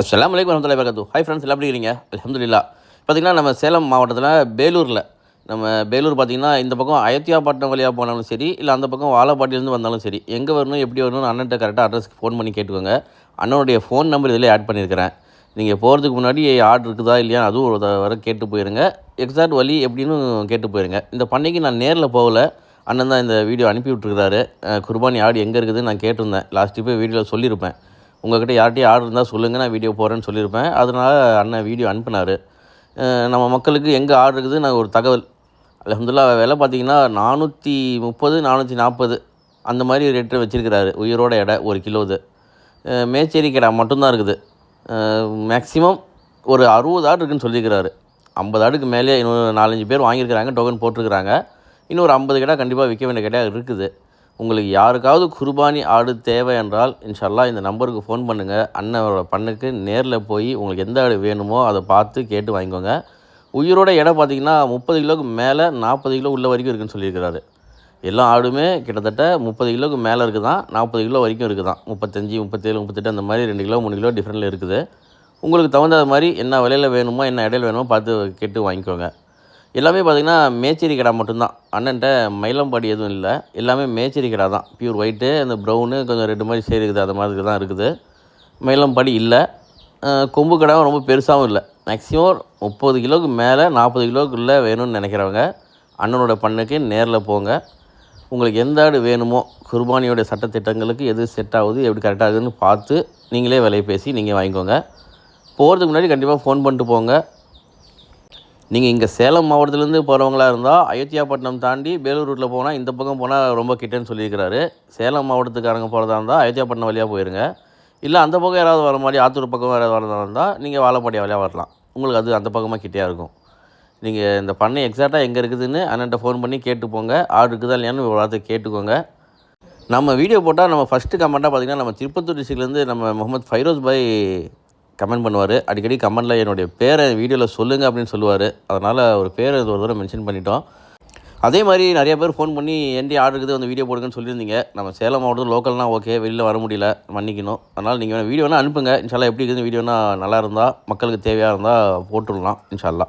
அஸ்லாம் வலைக்கம் வரமத்துல வரகாத்து hi friends எல்லாம் எப்படி இருக்கீங்க? அலமதுல்லா பார்த்திங்கன்னா நம்ம சேலம் மாவட்டத்தில் பேலூரில் நம்ம பேலூர் பார்த்திங்கன்னா இந்த பக்கம் அயோத்தியாப்பட்டினம் வழியாக போனாலும் சரி இல்லை அந்த பக்கம் வாழப்பாட்டிலேருந்து வந்தாலும் சரி எங்கே வரணும் எப்படி வரணும்னு அண்ணன்ட்ட கரெக்டாக அட்ரஸ்க்கு ஃபோன் பண்ணி கேட்டுக்கோங்க. அண்ணனுடைய ஃபோன் நம்பர் இதில் ஆட் பண்ணியிருக்கிறேன் நீங்கள் போகிறதுக்கு முன்னாடி ஆர்டர் இருக்குதா இல்லையா அதுவும் ஒரு வர கேட்டு போயிருங்க. எக்ஸாக்ட் வழி எப்படின்னு கேட்டு போயிருங்க. இந்த பண்ணைக்கு நான் நேரில் போகல. அண்ணன் தான் இந்த வீடியோ அனுப்பி விட்ருக்காரு குர்பானி ஆடு எங்கே இருக்குதுன்னு நான் கேட்டிருந்தேன். லாஸ்ட் இப்போ வீடியோவில் சொல்லியிருப்பேன். உங்கள்கிட்ட யார்கிட்டயும் ஆர்டர் இருந்தால் சொல்லுங்கள் நான் வீடியோ போகிறேன்னு சொல்லியிருப்பேன். அதனால் அண்ணன் வீடியோ அனுப்புனார். நம்ம மக்களுக்கு எங்கே ஆர்டர் இருக்குது நான் ஒரு தகவல். அலமதுல்லா விலை பார்த்திங்கன்னா நானூற்றி முப்பது நானூற்றி நாற்பது அந்த மாதிரி ரேட்டு வச்சுருக்கிறாரு. உயிரோட எடை ஒரு கிலோது. அஹ் மேச்சேரி கடை மட்டும்தான் இருக்குது. மேக்ஸிமம் ஒரு அறுபது ஆடு இருக்குன்னு சொல்லியிருக்கிறாரு. ஐம்பது ஆடுக்கு மேலே இன்னொரு நாலஞ்சு பேர் வாங்கியிருக்கிறாங்க டோக்கன் போட்டிருக்கிறாங்க. இன்னொரு ஐம்பது கிடா கண்டிப்பாக விற்க வேண்டிய கடையாக இருக்குது. உங்களுக்கு யாருக்காவது குர்பானி ஆடு தேவை என்றால் இன்ஷால்லா இந்த நம்பருக்கு ஃபோன் பண்ணுங்கள் அண்ணனோட பண்ணுக்கு நேரில் போய் உங்களுக்கு எந்த ஆடு வேணுமோ அதை பார்த்து கேட்டு வாங்கிக்கோங்க. உயிரோட இடம் பார்த்தீங்கன்னா முப்பது கிலோவுக்கு மேலே நாற்பது கிலோ உள்ள வரைக்கும் இருக்குன்னு சொல்லியிருக்கிறாரு. எல்லா ஆடுமே கிட்டத்தட்ட முப்பது கிலோவுக்கு மேலே இருக்குது தான் நாற்பது கிலோ வரைக்கும் இருக்குது தான் முப்பத்தஞ்சு முப்பத்தேழு முப்பத்தெட்டு அந்த மாதிரி ரெண்டு கிலோ மூணு கிலோ டிஃப்ரெண்ட்டில் இருக்குது. உங்களுக்கு தகுந்த மாதிரி என்ன விலையில் வேணுமோ என்ன இடையில வேணுமோ பார்த்து கேட்டு வாங்கிக்கோங்க. எல்லாமே பார்த்திங்கன்னா மேச்சேரி கடை மட்டும்தான். அண்ணன்ட்ட மயிலம்பாடி எதுவும் இல்லை. எல்லாமே மேச்சேரி கடை தான். பியூர் ஒயிட்டு அந்த ப்ரௌனு கொஞ்சம் ரெண்டு மாதிரி சேருக்குது அது மாதிரி தான் இருக்குது. மயிலம்பாடி இல்லை. கொம்பு கடாவும் ரொம்ப பெருசாகவும் இல்லை. மேக்ஸிமம் முப்பது கிலோவுக்கு மேலே நாற்பது கிலோவுக்குள்ளே வேணும்னு நினைக்கிறவங்க அண்ணனோட பண்ணுக்கு நேரில் போங்க. உங்களுக்கு எந்த ஆடு வேணுமோ குர்பானியோட சட்டத்திட்டங்களுக்கு எது செட் ஆகுது எப்படி கரெக்டாக ஆகுதுன்னு பார்த்து நீங்களே விலையை பேசி நீங்கள் வாங்கிக்கோங்க. போகிறதுக்கு முன்னாடி கண்டிப்பாக ஃபோன் பண்ணிட்டு போங்க. நீங்கள் இங்கே சேலம் மாவட்டத்துலேருந்து போகிறவங்களா இருந்தால் அயோத்தியாப்பட்டினம் தாண்டி வேலூர் ரூட்டில் போனால் இந்த பக்கம் போனால் ரொம்ப கிட்டேன்னு சொல்லியிருக்கிறாரு. சேலம் மாவட்டத்துக்காரங்க போகிறதா இருந்தால் அயோத்தியாப்பட்டினம் வழியாக போயிருங்க. இல்லை அந்த பக்கம் யாராவது வர மாதிரி ஆத்தூர் பக்கம் யாராவது வரதா இருந்தால் நீங்கள் வாழப்பாடி வழியாக வரலாம். உங்களுக்கு அது அந்த பக்கமாக கிட்டேயா இருக்கும். நீங்கள் இந்த பண்ணை எக்ஸாக்டாக எங்கே இருக்குதுன்னு அண்ணன்ட்ட ஃபோன் பண்ணி கேட்டு போங்க. ஆடு இருக்குதா இல்லையான்னு ஒரு வார்த்தை கேட்டுக்கோங்க. நம்ம வீடியோ போட்டால் நம்ம ஃபஸ்ட்டு கமெண்ட்டாக பார்த்தீங்கன்னா நம்ம திருப்பத்தூர் டிஸ்ட்ரிக்ட்லேருந்து நம்ம முகமது ஃபைரோஸ் பாய் கமெண்ட் பண்ணுவார். அடிக்கடி கமெண்டில் என்னுடைய பேரை வீடியோவில் சொல்லுங்கள் அப்படின்னு சொல்லுவார். அதனால் ஒரு பேரை ஒரு தடவை மென்ஷன் பண்ணிட்டோம். அதே மாதிரி நிறைய பேர் ஃபோன் பண்ணி என்டி ஆர்டர் இருக்குது? வந்து வீடியோ போடுங்கன்னு சொல்லியிருந்தீங்க. நம்ம சேலம் மாவட்டத்தில் லோக்கல்னால் ஓகே வெளியில் வர முடியல மன்னிக்கணும். அதனால் நீங்கள் வீடியோனா அனுப்புங்க. இன்ஷால்லா எப்படி இருக்குது வீடியோனா நல்லா இருந்தால் மக்களுக்கு தேவையாக இருந்தால் போட்டுடலாம் இன்ஷால்லா.